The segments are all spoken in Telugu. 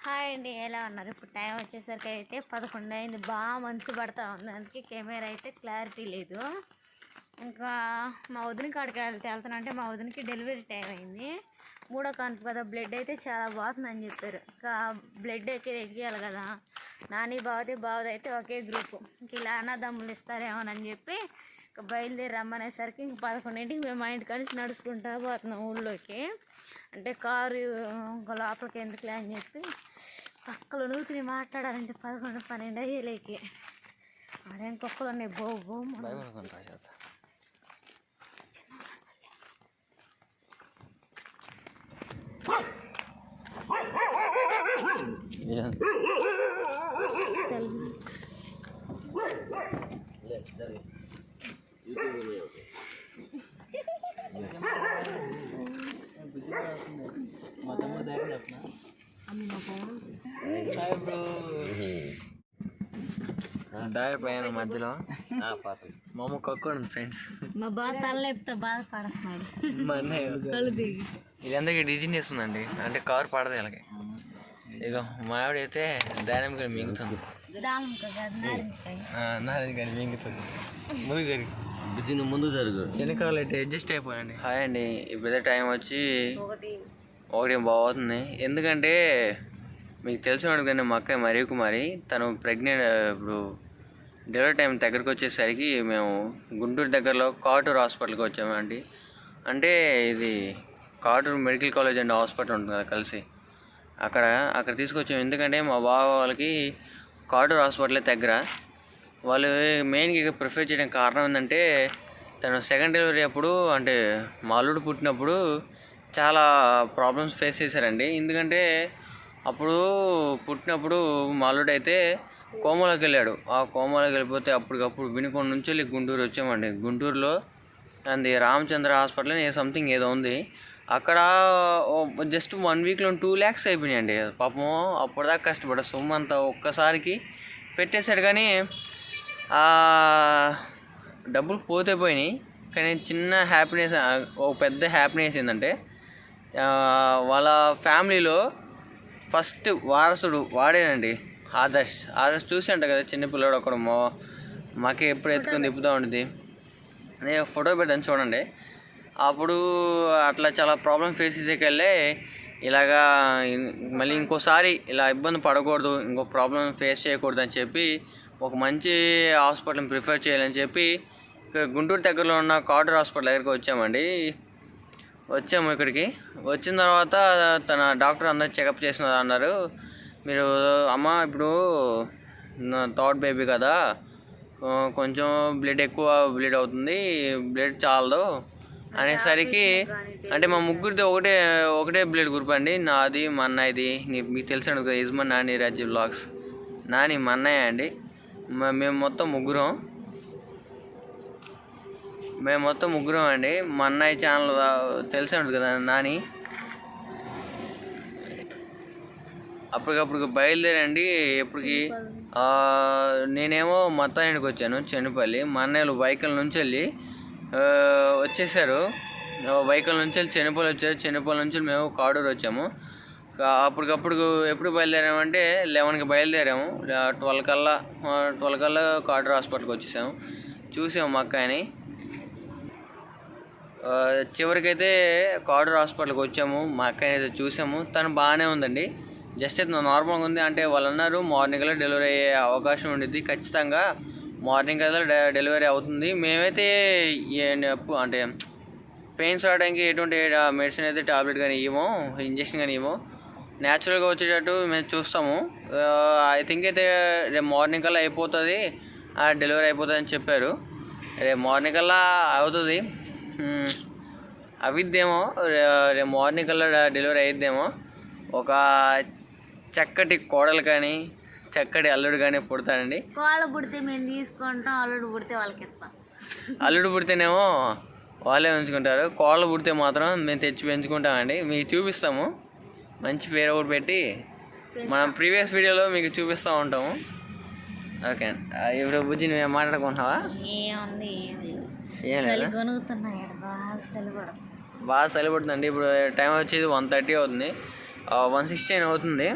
హాయ్ అండి ఎలా ఉన్నారు? ఇప్పుడు టైం వచ్చేసరికి అయితే పదకొండు అయింది. బాగా మంచు పడతా ఉంది. అందుకే కెమెరా అయితే క్లారిటీ లేదు. ఇంకా మా వదిన కాడికి వెళ్తే వెళ్తానంటే మా వదినకి డెలివరీ టైం అయింది. మూడో కాన్పు కదా బ్లడ్ అయితే చాలా బాగుందని చెప్పారు. ఇంకా బ్లడ్ ఎక్కి ఎక్కియాలి కదా. నాని బావది బావది అయితే ఒకే గ్రూప్. ఇంక ఇలా అన్నదమ్ములు ఇస్తారేమోనని చెప్పి ఇంకా బయలుదేరి రమ్మనేసరికి ఇంక పదకొండింటికి మేము మా ఇంటి కలిసి నడుచుకుంటా పోతున్నాం ఊళ్ళోకి. అంటే కారు ఇంకా లోపలికి ఎందుకులే అని చెప్పి పక్కలో నూతిని మాట్లాడాలంటే పదకొండు పన్నెండు అయ్యేలేకి. అదేం కుక్కలు ఉన్నాయి. బో బో తెలుగు దారి ప్రయాణం మధ్యలో. మా అమ్మ కక్కుడు ఫ్రెండ్స్. మా బాధ తలలేపితే బాధపడుతున్నాడు మా అన్నయ్య కళ్ళు దిగి. ఇది అందరికీ డిజైన్ చేస్తుందండి. అంటే కారు పడదు ఇలాగే. ఇక మా ఆవిడ అయితే దానిమ్మ కానీ మింగుతుంది. నాది కానీ మింగుతుంది. ముందు జరిగి. ముందు జరుగు. వెనకాల అయితే అడ్జస్ట్ అయిపోయానండి. హాయ్ అండి. ఇప్పుడు టైం వచ్చి ఒకటి ఒకటి బాగుతుంది ఎందుకంటే మీకు తెలిసినట్టు కానీ మా అక్క మరియు కుమారి తను ప్రెగ్నెంట్ ఇప్పుడు డెలివరీ టైం దగ్గరకు వచ్చేసరికి మేము గుంటూరు దగ్గరలో కాటూరు హాస్పిటల్కి వచ్చామండి అంటే ఇది Katuru medical college and hospital ఉంటుంది కదా కలిసి. అక్కడ అక్కడ తీసుకొచ్చాము ఎందుకంటే మా బావ వాళ్ళకి కాటూరు హాస్పిటల్ దగ్గర. వాళ్ళు మెయిన్గా ప్రిఫర్ చేయడానికి కారణం ఏంటంటే తను సెకండ్ డెలివరీ అప్పుడు అంటే మా అల్లుడు పుట్టినప్పుడు చాలా ప్రాబ్లమ్స్ ఫేస్ చేశారండి. ఎందుకంటే అప్పుడు పుట్టినప్పుడు మా అయితే కోమలోకి వెళ్ళాడు. ఆ కోమలోకి వెళ్ళిపోతే అప్పటికప్పుడు వినుకొండ నుంచి వెళ్ళి గుంటూరు వచ్చామండి. గుంటూరులో అండ్ రామచంద్ర హాస్పిటల్ అని సంథింగ్ ఏదో ఉంది. అక్కడ జస్ట్ వన్ వీక్లో టూ ల్యాక్స్ అయిపోయినాయండి. పాపం అప్పటిదాకా కష్టపడ్డా సొమ్ము అంతా ఒక్కసారికి పెట్టేశాడు. కానీ డబ్బులు పోతే పోయినాయి. కానీ చిన్న హ్యాపీనెస్ ఒక పెద్ద హ్యాపీనెస్ ఏంటంటే వాళ్ళ ఫ్యామిలీలో ఫస్ట్ వారసుడు వాడేనండి. ఆదర్శ్ ఆదర్శ్ చూసి అంట కదా చిన్నపిల్లడు ఒకడు మా మాకే ఎప్పుడు ఎత్తుకొని తిప్పుతూ ఉంటుంది నేను ఫోటో పెడతాను చూడండి. అప్పుడు అట్లా చాలా ప్రాబ్లమ్ ఫేస్ చేసేకెళ్ళే ఇలాగా మళ్ళీ ఇంకోసారి ఇలా ఇబ్బంది పడకూడదు ఇంకో ప్రాబ్లం ఫేస్ చేయకూడదు అని చెప్పి ఒక మంచి హాస్పిటల్ని ప్రిఫర్ చేయాలని చెప్పి ఇక్కడ గుంటూరు దగ్గరలో ఉన్న కాటూర్ హాస్పిటల్ దగ్గరికి వచ్చామండి. వచ్చాము ఇక్కడికి. వచ్చిన తర్వాత తన డాక్టర్ అందరు చెకప్ చేసినది అన్నారు. మీరు అమ్మ ఇప్పుడు థర్డ్ బేబీ కదా. కొంచెం బ్లడ్ ఎక్కువ బ్లీడ్ అవుతుంది. బ్లడ్ చాలదు. అనేసరికి అంటే మా ముగ్గురిది ఒకటే ఒకటే బ్లడ్ గ్రూప్ అండి. నాది మా అన్నయ్యది. నీ- మీకు తెలిసాను యజమాన్ నాని రాజీవ్ బ్లాగ్స్ నాని మా అన్నయ్య అండి. మ- మేము మొత్తం ముగ్గురం. మేము మొత్తం ముగ్గురం అండి. మా అన్నయ్య ఛానల్ తెలిసే ఉంటుంది కదా నాని. అప్పటికప్పుడు బయలుదేరండి. ఎప్పటికి? నేనేమో మత్తానికి వచ్చాను చెన్నపల్లి. మా అన్నయ్యలు వైకల్ నుంచి వెళ్ళి వచ్చేసారు. ఆ, వైకల్ నుంచి వెళ్ళి చెన్నపల్లి వచ్చారు. చెన్నపల్లి నుంచి మేము కాడూరు వచ్చాము. అప్పటికప్పుడు ఎప్పుడు బయలుదేరామంటే లెవెన్కి బయలుదేరాము. ట్వెల్వ్ కల్లా ట్వెల్వ్ కల్లా కాడూరు హాస్పిటల్కి వచ్చేసాము. చూసాము మా అక్కని చివరికైతే కాడూర్ హాస్పిటల్కి వచ్చాము మా అక్కని అయితే చూసాము. తను బాగానే ఉందండి. జస్ట్ అయితే నార్మల్గా ఉంది. అంటే వాళ్ళు అన్నారు మార్నింగ్ డెలివరీ అయ్యే అవకాశం ఉండిద్ది. ఖచ్చితంగా మార్నింగ్ అయితే డెలివరీ అవుతుంది. మేమైతే అంటే పెయిన్స్ రావడానికి ఎటువంటి మెడిసిన్ అయితే టాబ్లెట్ కానీ ఇవ్వము ఇంజక్షన్ కానీ ఇవ్వము. న్యాచురల్గా వచ్చేటట్టు మేము చూస్తాము. ఐ థింక్ అయితే రేపు మార్నింగ్ కల్లా అయిపోతుంది. డెలివరీ అయిపోతుంది అని చెప్పారు. రేపు మార్నింగ్ కల్లా అవుతుంది. అవిద్దేమో రే- రేపు మార్నింగ్ కల్లా డెలివరీ అయిద్దేమో. ఒక చక్కటి కోడలు కానీ చక్కటి అల్లుడు కానీ పుడతాడండి. కోళ్ళ పుడితే మేము తీసుకుంటాం అల్లుడు పుడితే వాళ్ళకి ఇస్తాం. అల్లుడు పుడితేనేమో వాళ్ళే ఉంచుకుంటారు కోళ్ళు పుడితే మాత్రం మేము తెచ్చి పెంచుకుంటామండి. మీకు చూపిస్తాము. మంచి పేరు ఒకటి పెట్టి మనం ప్రీవియస్ వీడియోలో మీకు చూపిస్తూ ఉంటాము. ఓకే. అండి ఇప్పుడు బుజ్జి నువ్వు మాట్లాడుకుంటున్నావా? ఏముంది ఏం లేదు. బాగా చలి పడుతుందండి ఇప్పుడు టైం వచ్చేది వన్ థర్టీ అవుతుంది. వన్ సిక్స్టీన్ అవుతుంది.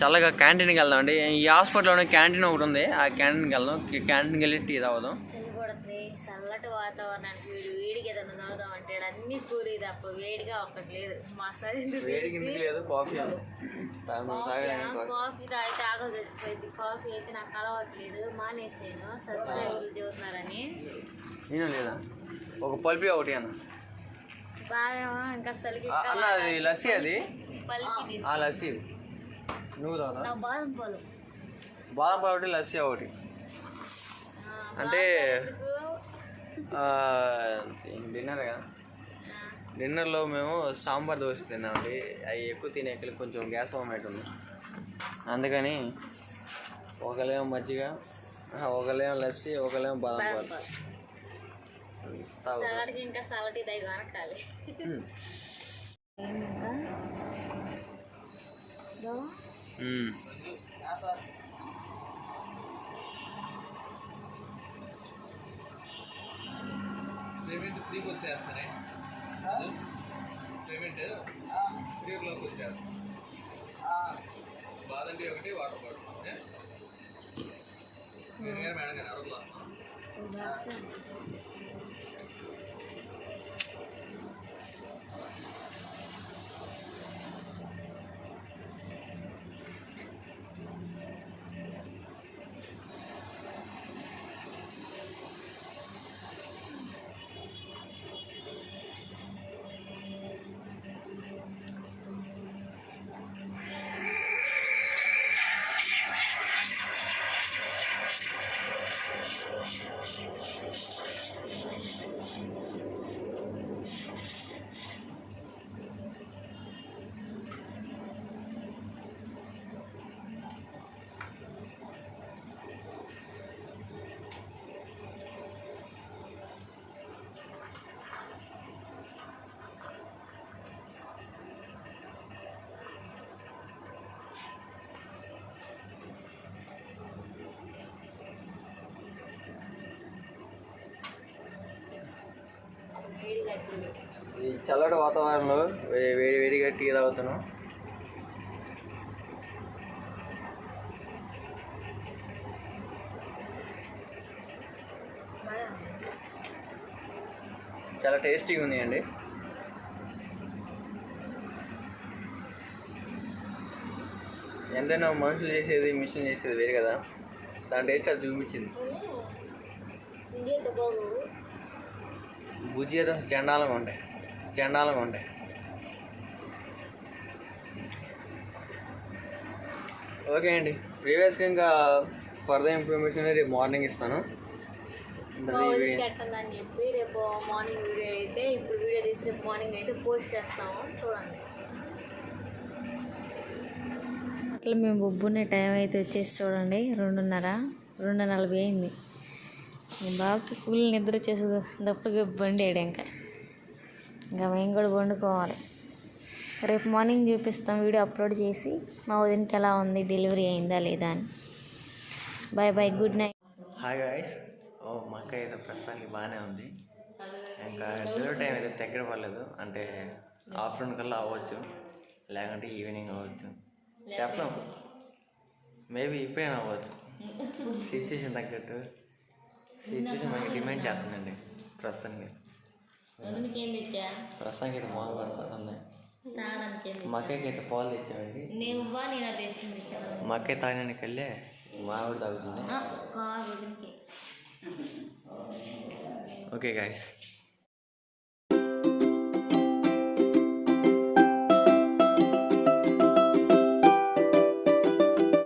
చల్లగా క్యాంటీన్కి వెళ్దాం అండి. ఈ హాస్పిటల్లోనే క్యాంటీన్ ఒకటి ఉంది. ఆ క్యాంటీన్కి వెళ్దాం. క్యాంటీన్కి వెళ్ళి టీ తాగుదాం. చల్లటి వాతావరణానికి వేడి వేడిగా ఏదైనా తాగుదాం అంటే అన్ని కూలి తప్ప వేడిగా ఒక్కటి లేదు. మా సార్ ఎందుకు వేడికి ఎందుకు లేదు? కాఫీ కాఫీ తాగితే ఆకలి తెచ్చిపోయింది కాఫీ అయితే నాకు అలవాట్లేదు మానేసాను. సబ్స్క్రైబర్లు చూస్తున్నారని. నేను లేదా? ఒక పల్పి ఒకటి అన్న. అన్న అది లస్సీ అది? ఆ లస్సీ. నువ్వు నా బాదం పాలు. బాదం పాలు ఒకటి లస్సీ ఒకటి. అంటే? డిన్నర్ కదా? డిన్నర్లో మేము సాంబార్ దోశ తిన్నామండి. అవి ఎక్కువ తినేకలు కొంచెం గ్యాస్ ఫార్మేట్ ఉంది అందుకని ఒకలేమో మజ్జిగ ఆ, ఒకలేమో లస్సీ ఒకలేమో బాదం బాదం పాలు. చల్లటికి ఇంకా కొనకాలి. ఏమింకా ఇదో, ఉమ్. పేమెంట్ త్రీకి వచ్చేస్తానే. పేమెంట్ త్రీ ఓ క్లాక్ వచ్చేస్తాను బాదండి ఒకటి వాటర్ బాటిల్ మేడం గారు అరవై వస్తాను చల్లటి వాతావరణంలో వే- వేడి వేడిగా టీ తాగుతాను చాలా టేస్టీగా ఉన్నాయండి. ఎంతైనా మనుషులు చేసేది మిషన్ చేసేది వేరు కదా. దాని టేస్ట్ అది చూపించింది. బుజ్జి అయితే చండాలంగా ఉంటాయి. చండాలంగా ఉంటాయి ఓకే అండి. ప్రీవియస్గా ఇంకా ఫర్దర్ ఇన్ఫర్మేషన్ రేపు మార్నింగ్ ఇస్తాను. చెప్పి రేపు మార్నింగ్ వీడియో అయితే ఇప్పుడు వీడియో తీసి రేపు మార్నింగ్ అయితే పోస్ట్ చేస్తాము. చూడండి. అట్లా మేము బొబ్బునే టైం అయితే వచ్చేసి చూడండి. రెండున్నర రెండు నలభై అయింది. బాబుకి కూలి నిద్ర చేసేటప్పుడు బండి వేయడు ఇంకా మేము కూడా వండుకోవాలి. రేపు మార్నింగ్ చూపిస్తాం వీడియో అప్లోడ్ చేసి. మా వదినకి ఎలా ఉంది డెలివరీ అయిందా లేదా అని. Bye bye good night. Hi guys. ఓ మా అక్క అయితే ప్రస్తుతానికి బాగానే ఉంది. ఇంకా డెలివరీ టైం అయితే దగ్గర పడలేదు. అంటే ఆఫ్టర్నూన్ కల్లా అవ్వచ్చు లేకుంటే ఈవినింగ్ అవ్వచ్చు. చెప్పలేం. మేబీ ఇప్పుడైనా అవ్వచ్చు. సిచ్యువేషన్ తగ్గట్టు. సిచ్యువేషన్ మనకి డిమాండ్ చేస్తుందండి ప్రస్తుతానికి. ఏం తెచ్చా ప్రస్తుతానికి అయితే మామూలు పడిపోతుంది తాగడానికి ఏం మా అక్కకి అయితే పాలు తెచ్చామండి నేను ఇవ్వా నేను అది తెచ్చింది మా అక్క తాగడానికి వెళ్ళే మావిడ తాగుతుంది ఓకే గాయస్